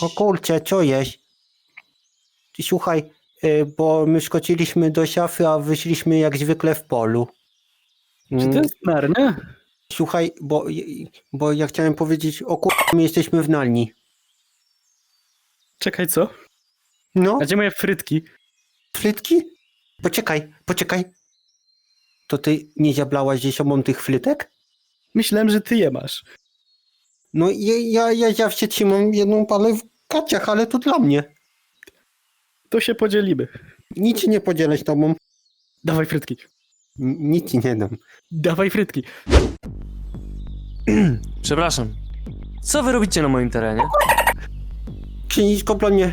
O kurczę, co jest? Słuchaj, y, bo my skoczyliśmy do szafy, a wyszliśmy jak zwykle w polu. Czy Mm, to jest marne? Słuchaj, bo, bo ja chciałem powiedzieć, o kur... my jesteśmy w Nalni. Czekaj, co? No, A gdzie moje frytki? flytki? Poczekaj, poczekaj. To ty nie zablałaś ze sobą tych flytek? Myślałem, że ty je masz. No ja, ja, ja zawsze trzymam jedną palę w kaciach, ale to dla mnie. To się podzielimy. Nic ci nie podzielę z tobą. Dawaj frytki. N- Nic ci nie dam. Dawaj frytki. Przepraszam. Co wy robicie na moim terenie? Księżniczko, bronie.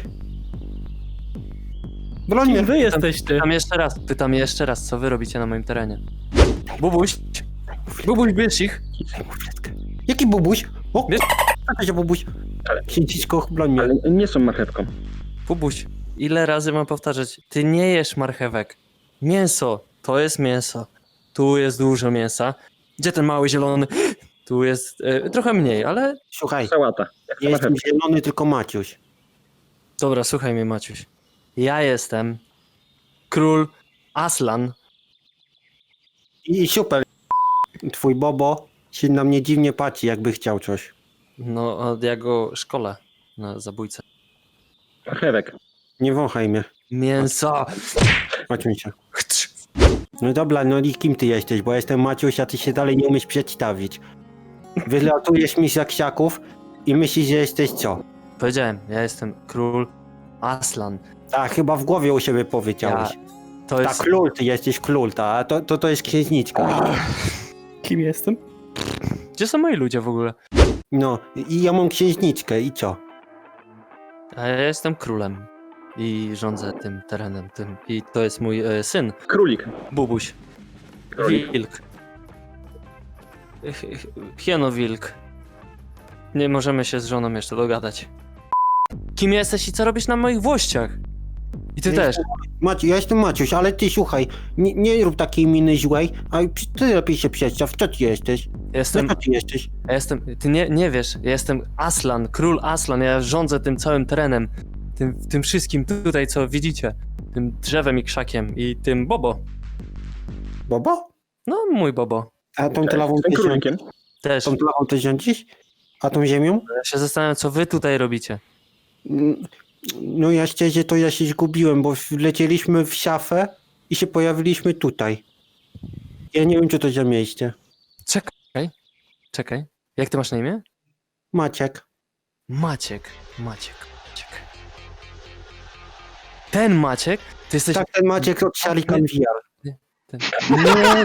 Bronie. Kim wy jesteście? Pytam jeszcze raz, pytam jeszcze raz, co wy robicie na moim terenie? Bubuś! Bubuś, bierz ich! Daj mu fletkę. Jaki bubuś? O, Wiesz- się bubuś? Księżniczko, broń mnie. Ale nie są marchewką. Bubuś, ile razy mam powtarzać? Ty nie jesz marchewek. Mięso, to jest mięso. Tu jest dużo mięsa. Gdzie ten mały zielony? Tu jest e, trochę mniej, ale... Słuchaj, Sałata. Jak nie to jestem marchewka. zielony, tylko Maciuś. Dobra, słuchaj mnie, Maciuś. Ja jestem król Aslan. I super. Twój Bobo się na mnie dziwnie patrzy, jakby chciał coś. No, a ja go szkole na zabójcę. Marchewek. Nie wąchaj mnie. Mięso! Chodź mi się. No dobra, no i kim ty jesteś? Bo jestem Maciuś, a ty się dalej nie umiesz przedstawić. Wylatujesz mi za ksiaków i myślisz, że jesteś co? Powiedziałem, ja jestem król Aslan. Tak, chyba w głowie u siebie powiedziałeś. To Tak, jest... król, ty jesteś król, ta, to, to, to jest księżniczka. Kim jestem? Gdzie są moi ludzie w ogóle? No, i ja mam księżniczkę i co? A ja jestem królem. I rządzę tym terenem, tym. I to jest mój e, syn, Królik. Bubuś. Królik. Wilk. Ch- ch- Hieno wilk. Nie możemy się z żoną jeszcze dogadać. Kim jesteś i co robisz na moich włościach? I ty Ja też. Maciu, ja jestem Maciuś, ale ty słuchaj, nie, nie rób takiej miny złej, a ty lepiej się przedstaw, co ty jesteś? Jestem, Co ty jesteś? ja jestem, ty nie, nie wiesz, ja jestem Aslan, król Aslan, ja rządzę tym całym terenem. Tym, tym wszystkim tutaj, co widzicie. Tym drzewem i krzakiem i tym Bobo. Bobo? No, mój Bobo. A tą trawą ty królikiem. Też. Tą trawą ty rządzisz? A tą ziemią? Ja się zastanawiam, co wy tutaj robicie. Mm, No ja szczerze to ja się zgubiłem, bo wlecieliśmy w szafę i się pojawiliśmy tutaj. Ja nie wiem, co to za miejsce. Czekaj, czekaj. Jak ty masz na imię? Maciek. Maciek. Maciek. Maciek. Ten Maciek? Ty jesteś... Tak, ten Maciek od Sharikan VR. Ten... Nie.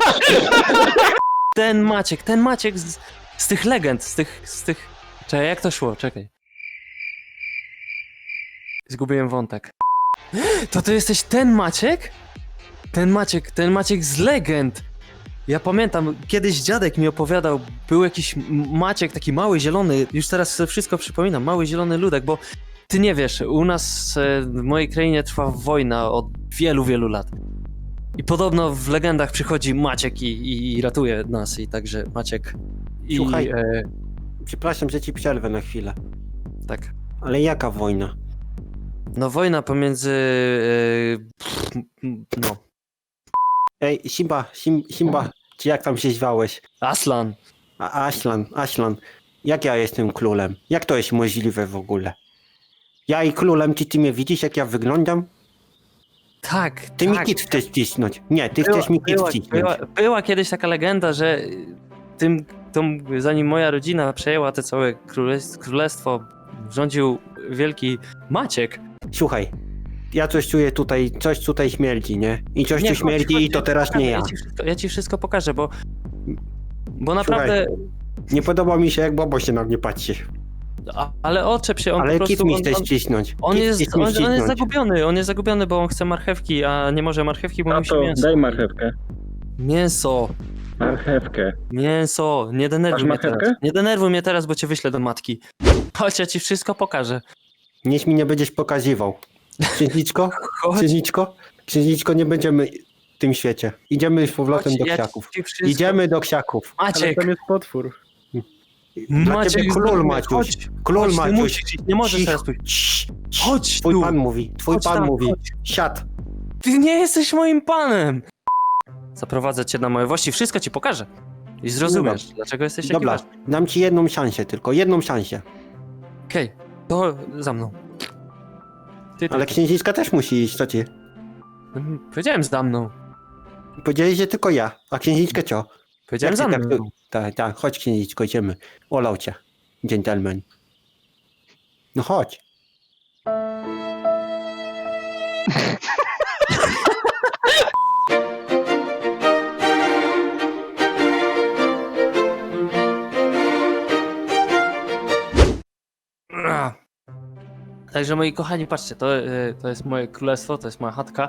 ten Maciek, ten Maciek z, z tych legend, z tych, z tych... Czekaj, jak to szło? Czekaj. Zgubiłem wątek. To ty jesteś ten Maciek? Ten Maciek, ten Maciek z legend. Ja pamiętam, kiedyś dziadek mi opowiadał, był jakiś Maciek, taki mały, zielony, już teraz sobie wszystko przypominam, mały, zielony ludek, bo ty nie wiesz, u nas e, w mojej krainie trwa wojna od wielu, wielu lat. I podobno w legendach przychodzi Maciek i, i, i ratuje nas, i także Maciek. I, Słuchaj. E, Przepraszam, że ci przerwę na chwilę. tak. Ale jaka wojna? No wojna pomiędzy... E, no, Ej, Simba, Sim, Simba, czy jak tam się zwałeś? Aslan. A, Aslan, Aslan, jak ja jestem królem? Jak to jest możliwe w ogóle? Ja i królem, czy ty mnie widzisz, jak ja wyglądam? Tak, Ty tak. mi kit chcesz wcisnąć. Nie, ty Była- chcesz mi kit była, była, była kiedyś taka legenda, że tym, tą, zanim moja rodzina przejęła te całe królestw, królestwo, rządził wielki Maciek. Słuchaj, ja coś czuję tutaj, coś tutaj śmierdzi, nie? I coś Nie, tu chodź, śmierdzi chodź, i to teraz nie ja. Ja ci wszystko, ja ci wszystko pokażę, bo, bo naprawdę... Nie podoba mi się, jak Bobo się na mnie patrzy. A, ale oczep się, on Ale po prostu... kit mi on, chcesz on, on, jest, on, on jest zagubiony, on jest zagubiony, bo on chce marchewki, a nie może marchewki, bo A musi to mięso. daj marchewkę. Mięso, Marchewkę. mięso, nie denerwuj Masz mnie marchewkę? teraz. Nie denerwuj mnie teraz, bo cię wyślę do matki. Chodź, ja ci wszystko pokażę. Nic mi nie będziesz pokazywał. Księżniczko? Chodź. Księżniczko? Księżniczko, nie będziemy w tym świecie. Idziemy z powrotem Chodź, do ja ksiaków. ci wszystko- Idziemy do ksiaków. Ale Maciek, tam jest potwór. Dla Maciek, ciebie król Maciuś. Chodź, Król chodź, ty Maciuś. musisz, nie możesz Cicho. teraz. Cii, cii. Chodź Twój tu. pan mówi, twój Chodź pan tam, mówi. chodź. Siad. Ty nie jesteś moim panem! Zaprowadzę cię na moje włości, wszystko ci pokażę. I zrozumiesz, dlaczego jesteś taki Dobra, ważny. dam ci jedną szansę tylko, jedną szansę. Okej, to za mną. Ty, ty, Ale księżniczka też musi iść, co ci? Mm, Powiedziałem za mną. Powiedzieli, że tylko ja, a księżniczkę co? Powiedziałem za ty mną. tak- Tak, tak, chodź księżniczko, idziemy. Olał cię, gentleman. No chodź. Także moi kochani, patrzcie, to, e, to jest moje królestwo, to jest moja chatka.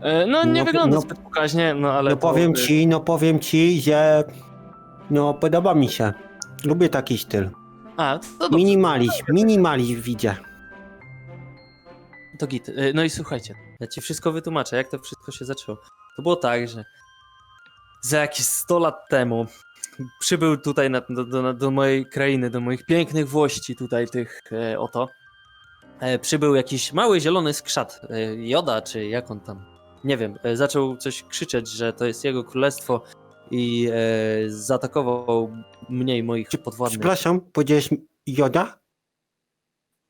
E, No nie No, wygląda no- zbyt pokaźnie, no ale... No to, powiem e, ci, no powiem ci, że... No podoba mi się. Lubię taki styl. A, to Minimalizm, minimalizm widzę. to git. No i słuchajcie, ja ci wszystko wytłumaczę, jak to wszystko się zaczęło. To było tak, że za jakieś 100 lat temu przybył tutaj na, do, do, do mojej krainy, do moich pięknych włości tutaj tych e, oto. E, przybył jakiś mały zielony skrzat, e, Joda czy jak on tam, nie wiem, e, zaczął coś krzyczeć, że to jest jego królestwo i e, zaatakował mnie i moich podwładnych. Przepraszam, powiedziałeś Joda?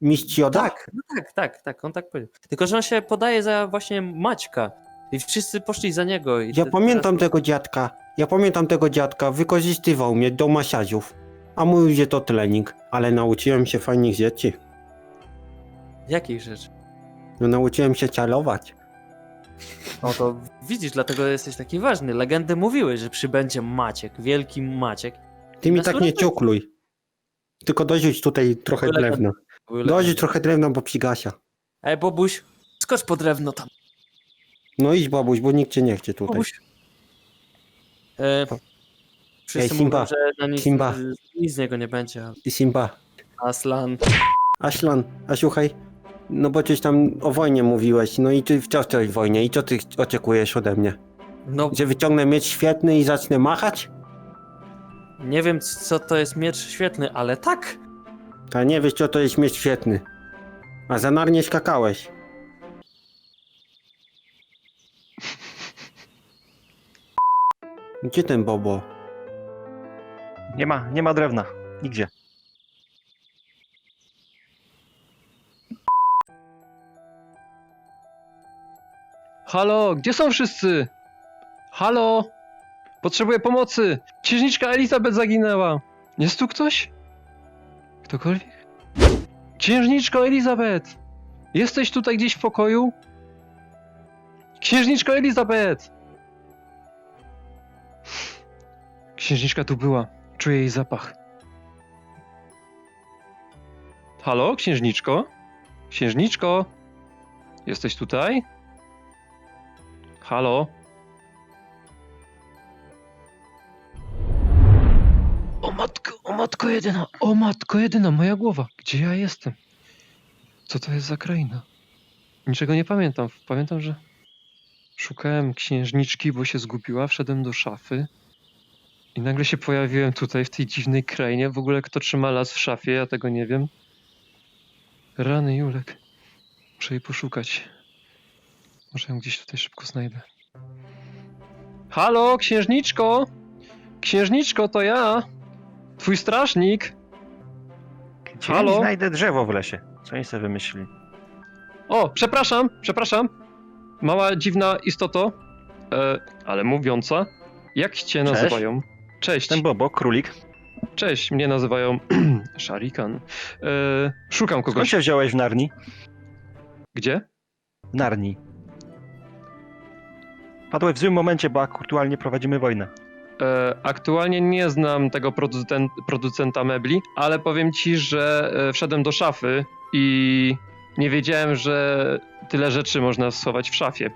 Mistrz Joda? Tak, no tak, tak, tak, on tak powiedział. Tylko, że on się podaje za właśnie Maćka i wszyscy poszli za niego. Ja te- pamiętam tego dziadka. Ja pamiętam tego dziadka. Wykorzystywał mnie do masiażów. A mówił, że to trening. Ale nauczyłem się fajnych rzeczy. Jakich rzeczy? No nauczyłem się czarować. No to widzisz, dlatego jesteś taki ważny. Legendy mówiły, że przybędzie Maciek, wielki Maciek. Ty mi Na tak nie surowce. ciukluj. Tylko dorzuć tutaj trochę Były drewna. Były Dorzuć trochę drewna, bo przygasia. Ej, Bobuś, skocz po drewno tam. No idź babuś, bo nikt cię nie chce tutaj. Bobuś. E, wszyscy Ej, Simba, mówią, że na nic, Simba. nic z niego nie będzie. I Simba. Aslan. Aślan, a słuchaj, no bo coś tam o wojnie mówiłeś, no i ty wciąż tej wojnie i co ty oczekujesz ode mnie? No, Że wyciągnę miecz świetny i zacznę machać? nie wiem, co to jest miecz świetny, ale tak. A nie wiesz co to jest miecz świetny. A za nar nie skakałeś. Gdzie ten Bobo? Nie ma, nie ma drewna. Nigdzie. Halo, gdzie są wszyscy? Halo? Potrzebuję pomocy! Księżniczka Elizabeth zaginęła! Jest tu ktoś? Ktokolwiek? Księżniczko Elizabeth! Jesteś tutaj gdzieś w pokoju? Księżniczko Elizabeth! Księżniczka tu była. Czuję jej zapach. Halo, księżniczko? Księżniczko? Jesteś tutaj? Halo? O matko, o matko jedyna, o matko jedyna, moja głowa. Gdzie ja jestem? Co to jest za kraina? Niczego nie pamiętam. Pamiętam, że szukałem księżniczki, bo się zgubiła, wszedłem do szafy i nagle się pojawiłem tutaj, w tej dziwnej krainie. W ogóle kto trzyma las w szafie, ja tego nie wiem. Rany Julek. Muszę jej poszukać. Może ją gdzieś tutaj szybko znajdę. Halo, księżniczko! Księżniczko, to ja! Twój strażnik! Gdzie Halo? znajdę drzewo w lesie? Co oni sobie wymyślili? O, przepraszam, przepraszam. Mała dziwna istoto, e, ale mówiąca. Jak cię Cześć. nazywają? Cześć, Ten Bobo, królik. cześć, mnie nazywają Sharikan. E, szukam Skąd kogoś. się wziąłeś w Narni? Gdzie? W Narni. Padłeś w złym momencie, bo aktualnie prowadzimy wojnę. E, aktualnie nie znam tego producent, producenta mebli, ale powiem ci, że e, wszedłem do szafy i nie wiedziałem, że tyle rzeczy można schować w szafie.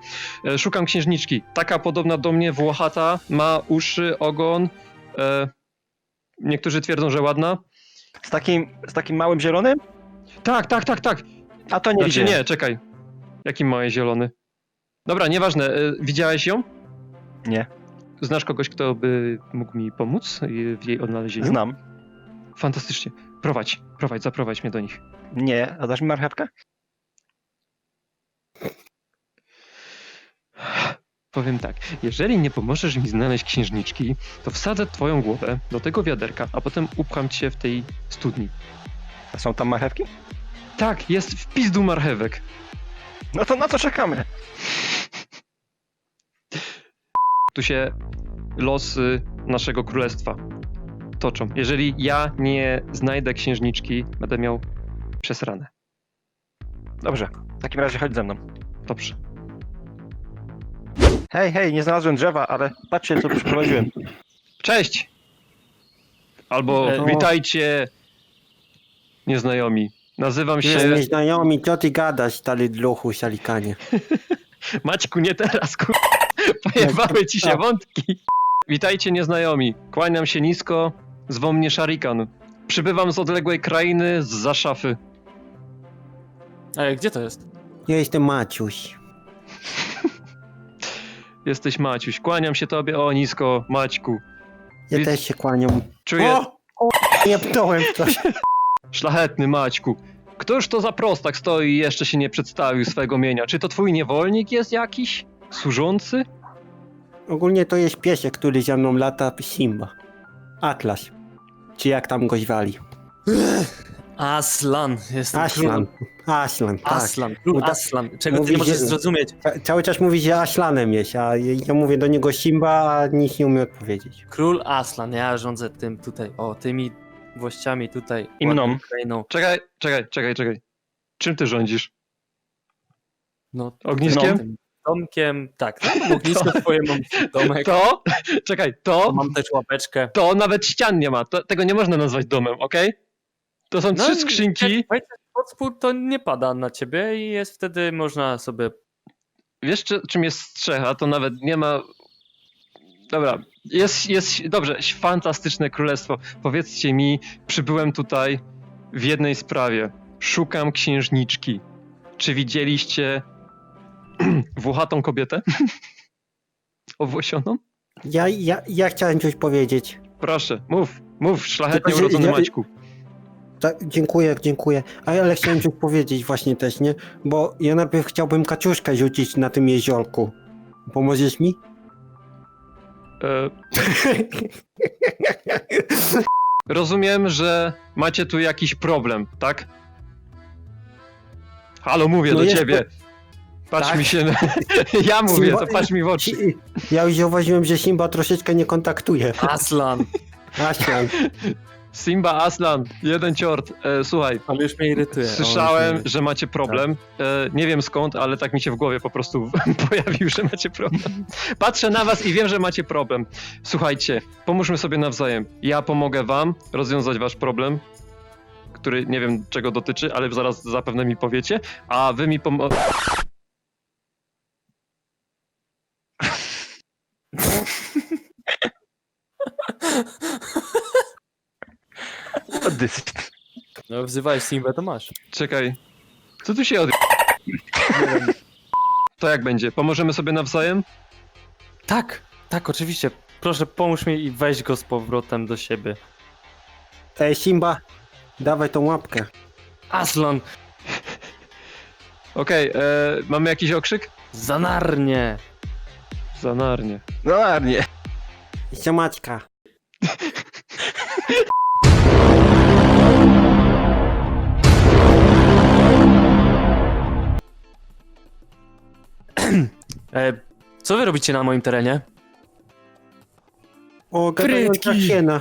E, szukam księżniczki. Taka podobna do mnie, włochata, ma uszy, ogon. Niektórzy twierdzą, że ładna. Z takim, z takim małym zielonym? Tak, tak, tak, tak. A to nie Znaczy widziałem. nie, czekaj. Jaki mały zielony? Dobra, nieważne. E, widziałeś ją? Nie. Znasz kogoś, kto by mógł mi pomóc w jej odnalezieniu? Znam. fantastycznie. Prowadź, prowadź, zaprowadź mnie do nich. Nie, a dasz mi marchewkę? Powiem tak, jeżeli nie pomożesz mi znaleźć księżniczki, to wsadzę twoją głowę do tego wiaderka, a potem upcham cię w tej studni. A są tam marchewki? Tak, jest w pizdu marchewek. No to na co czekamy? Tu się losy naszego królestwa toczą. Jeżeli ja nie znajdę księżniczki, będę miał przesrane. Dobrze, w takim razie chodź ze mną. Dobrze. Hej, hej, nie znalazłem drzewa, ale patrzcie co przyprowadziłem. Cześć! Albo E, witajcie, nieznajomi. Nazywam się... nieznajomi, co ty gadasz, stary dluchu, salikanie. Maćku, nie teraz, kur... Pojebały ci się wątki. Witajcie, nieznajomi. Kłaniam się nisko, zwą mnie Sharikan. Przybywam z odległej krainy, z za szafy. Ej, gdzie to jest? Ja jestem Maciuś. Jesteś Maciuś. Kłaniam się tobie, o nisko, Maćku. Ja Wi- też się kłaniam. Czuję... O! o nie pnąłem coś. Szlachetny Maćku. Któż to za prostak stoi i jeszcze się nie przedstawił swego mienia? Czy to twój niewolnik jest jakiś? Służący? Ogólnie to jest piesek, który ze mną lata Simba. Atlas. Czy jak tam go zwali? Aslan. Jestem Aslan. Aslan, tak. Aslan. Król Aslan. Czego ty mówi nie możesz zrozumieć? Ca- Cały czas mówi, że Aslanem jest, a ja mówię do niego Simba, a nic nie umie odpowiedzieć. Król Aslan. Ja rządzę tym tutaj. O, tymi włościami tutaj. I mną. ładną krainą. Czekaj, czekaj, czekaj, czekaj. Czym ty rządzisz? No, Ogniskiem? tym Domkiem. Tak, tak. Ognisko swoje mam domek. To? Czekaj, to? Mam też łapeczkę. To nawet ścian nie ma. To, tego nie można nazwać domem, okej? To są trzy skrzynki. jak pod spód, to nie pada na ciebie i jest wtedy można sobie. Wiesz, czy, czym jest strzecha? To nawet nie ma. Dobra, jest, jest dobrze, fantastyczne królestwo. Powiedzcie mi, przybyłem tutaj w jednej sprawie. Szukam księżniczki. Czy widzieliście włochatą kobietę? Owłosioną? Ja, ja, ja chciałem coś powiedzieć. Proszę, mów, mów, szlachetnie Tylko, że urodzony ja- Maćku. Tak, dziękuję, dziękuję. A ale chciałem coś powiedzieć właśnie też, nie? Bo ja najpierw chciałbym kaczuszkę rzucić na tym jeziorku. Pomożesz mi? E, rozumiem, że macie tu jakiś problem, tak? Halo, mówię No do jest ciebie. Patrz Tak. mi się. na- ja mówię, to patrz mi w oczy. Si- Ja już zauważyłem, że Simba troszeczkę nie kontaktuje. Aslan! Aslan. Simba Aslan, jeden ciort. E, słuchaj, Ale już mnie irytuje. Słyszałem, mnie- że macie problem. E, nie wiem skąd, ale tak mi się w głowie po prostu pojawił, że macie problem. Patrzę na was i wiem, że macie problem. Słuchajcie, pomóżmy sobie nawzajem. Ja pomogę wam rozwiązać wasz problem, który nie wiem czego dotyczy, ale zaraz zapewne mi powiecie, a wy mi pomo... Dyst. No, wzywałeś Simbę, to masz. Czekaj, co tu się od... To jak będzie? Pomożemy sobie nawzajem? Tak, tak, oczywiście. Proszę, pomóż mi i weź go z powrotem do siebie. Ej, Simba, dawaj tą łapkę. Aslan! Okej, e, mamy jakiś okrzyk? Zanarnie! Zanarnie. No ładnie. E, co wy robicie na moim terenie? O, gadająca Frytki. hiena.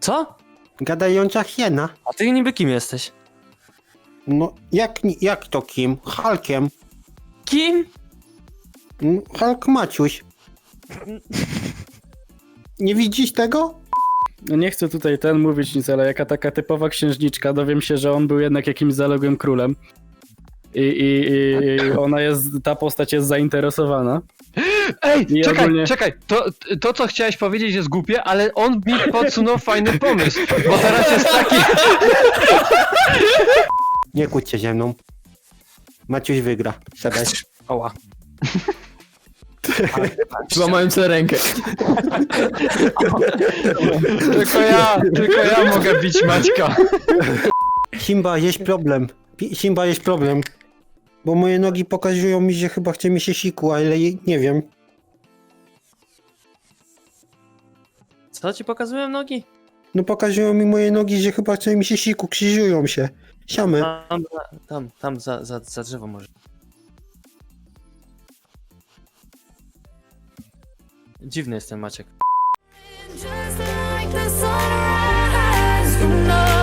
Co? Gadająca hiena. A ty niby kim jesteś? No, jak, ni- jak to kim? Hulkiem. Kim? Mm, Hulk Maciuś. Nie widzisz tego? No nie chcę tutaj ten mówić nic, ale jaka taka typowa księżniczka, dowiem się, że on był jednak jakimś zaległym królem. I, i, i ona jest, ta postać jest zainteresowana. Ej, I czekaj, ogólnie- czekaj, to, to co chciałeś powiedzieć jest głupie, ale on mi podsunął fajny pomysł, bo teraz jest taki... Nie kłóć się ze mną. Maciuś wygra. Siadaj. Oła. Złamałem sobie rękę. Tylko ja, tylko ja mogę bić Maćka. Simba, jest problem. Pi- Simba, jest problem. Bo moje nogi pokazują mi, że chyba chce mi się siku, ale nie wiem. Co ci pokazują nogi? No pokazują mi moje nogi, że chyba chce mi się siku, krzyżują się. Siamy. Tam, tam, tam za, za, za drzewo może. Dziwny jest ten Maciek. Just like the you know.